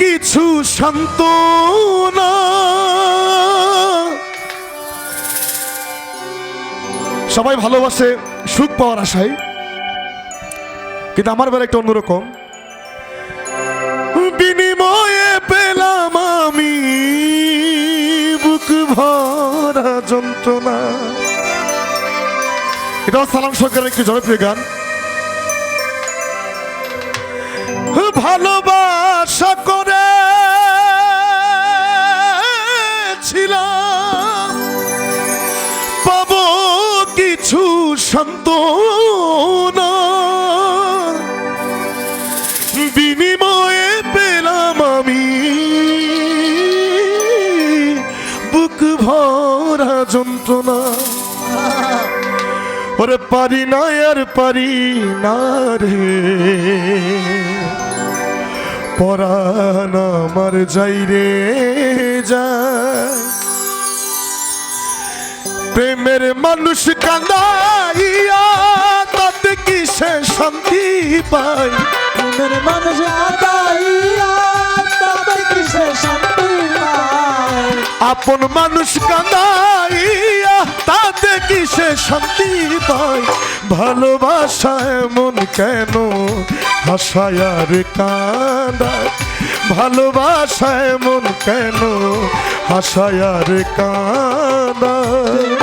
কিছু শান্ত সবাই ভালোবাসে সুখ পাওয়ার আশায়। কিন্তু আমার বেলা একটা অন্যরকম। বিনিময়ে পেলাম আমি বুক ভরা যন্ত্রণা। এটা সালাম সরকারের একটি জনপ্রিয় গান। ভালোবাসা বিনিময়ে পেলাম আমি। বুক ভরা যন্ত্রণা। ওরে পারি না, আর পারি না রে। পরাণ আমার যাই রে, যা। প্রেমের মানুষ কান্দাইয়া তাতে কি সে শান্তি পায়? আপন মানুষ কান্দাইয়া তাতে কি সে শান্তি পায়? ভালোবাসায় মন কেন হাসায় আর কাঁদায়? ভালোবাসায় মন কেন হাসায় আর কাঁদায়?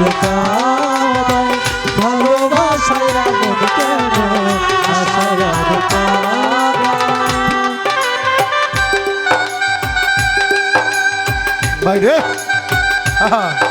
কাঁদায় ভালোবাসায় এমন কেন? আশায় কাঁদায় বাইরে এমন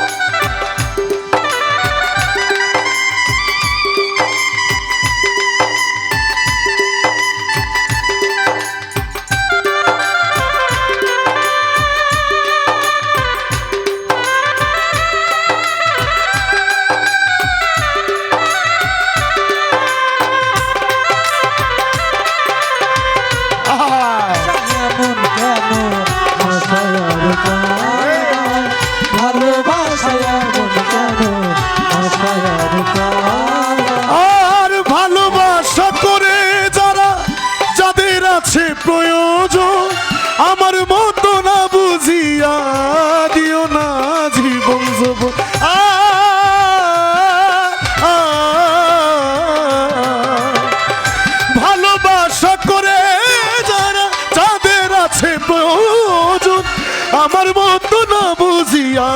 আমার মতো না বুঝিয়া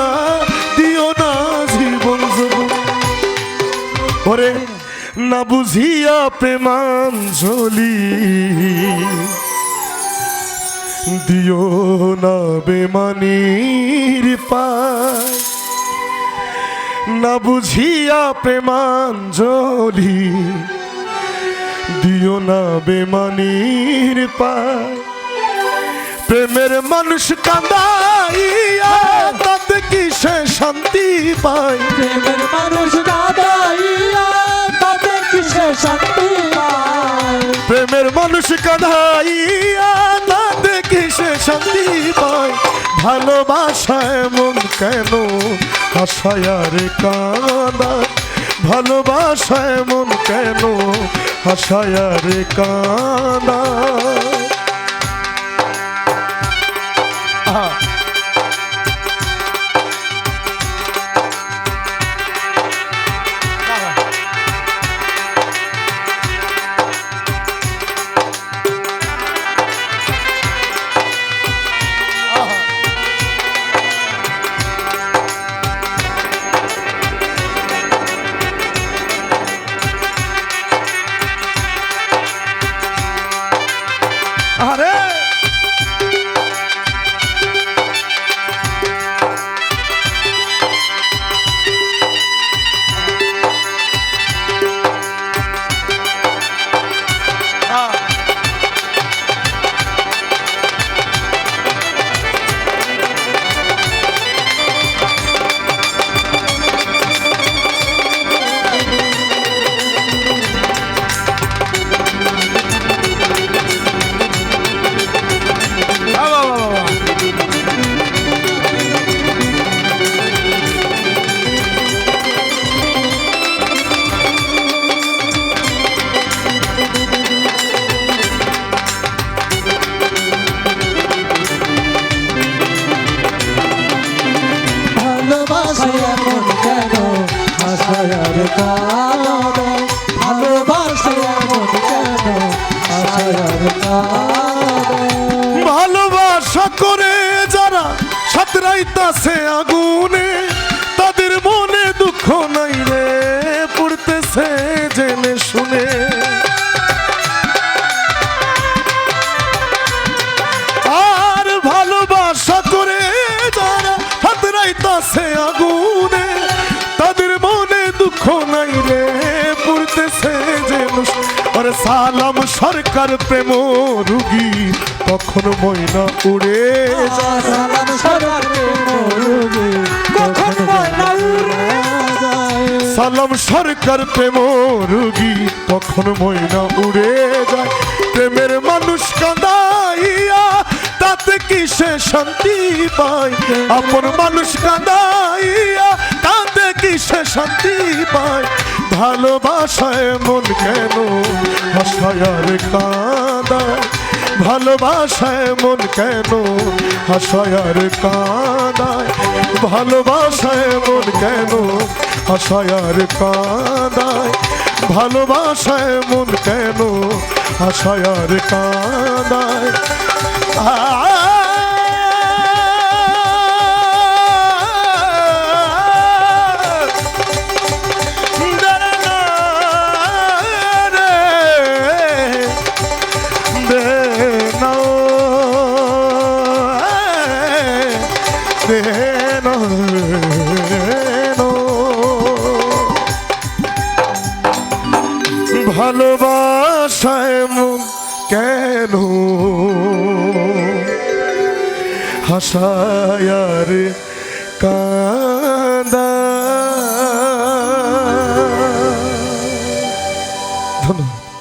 দিও না জীবন ওরে, না বুঝিয়া প্রেমাঞ্জলি দিও না বেমানির না বুঝিয়া প্রেমাঞ্জলি দিও না বেমানির পায়। প্রেমের মানুষ কান্দাইয়া তাতে কি সে শান্তি পায় প্রেমের মানুষ তাতে কিসে শান্তি পায় প্রেমের মানুষ কাঁধাইয়া না দেখি সে শান্তি পায় ভালোবাসা এমন কেন হাসায় আর কাঁদা? ভালোবাসা এমন কেন হাসায় আর কাঁদা? আরে ভালোবাসা করে যারা সাতরাইতাছে আগুনে, তাদের মনে দুঃখ নাই রে, পড়তেছে জেনে শুনে। আর ভালোবাসা করে যারা হাতরাইতাছে আগুনে সালাম সরকার প্রেম রুগী তখন ময়না উড়ে সালাম সরকারে মরুগে কখন ময়না উড়ে সালাম সরকার প্রেম রুগী তখন ময়না উড়ে যায়? প্রেমের মানুষ কাঁদাইয়া তাতে কি সে শান্তি পায়? আপন মানুষ কাঁদাইয়া তাতে কি সে শান্তি পায়? ভালোবাসায় মন কেন? হাসায় আর কাঁদায় ভালোবাসায় মন কেন? হাসায় আর কাঁদায় ভালোবাসায় মন কেন? হাসায় আর কাঁদায় ভালোবাসায় মন কেন? হাসায় আর কাঁদায় ভালোবাসায় মন কেন? হাসায়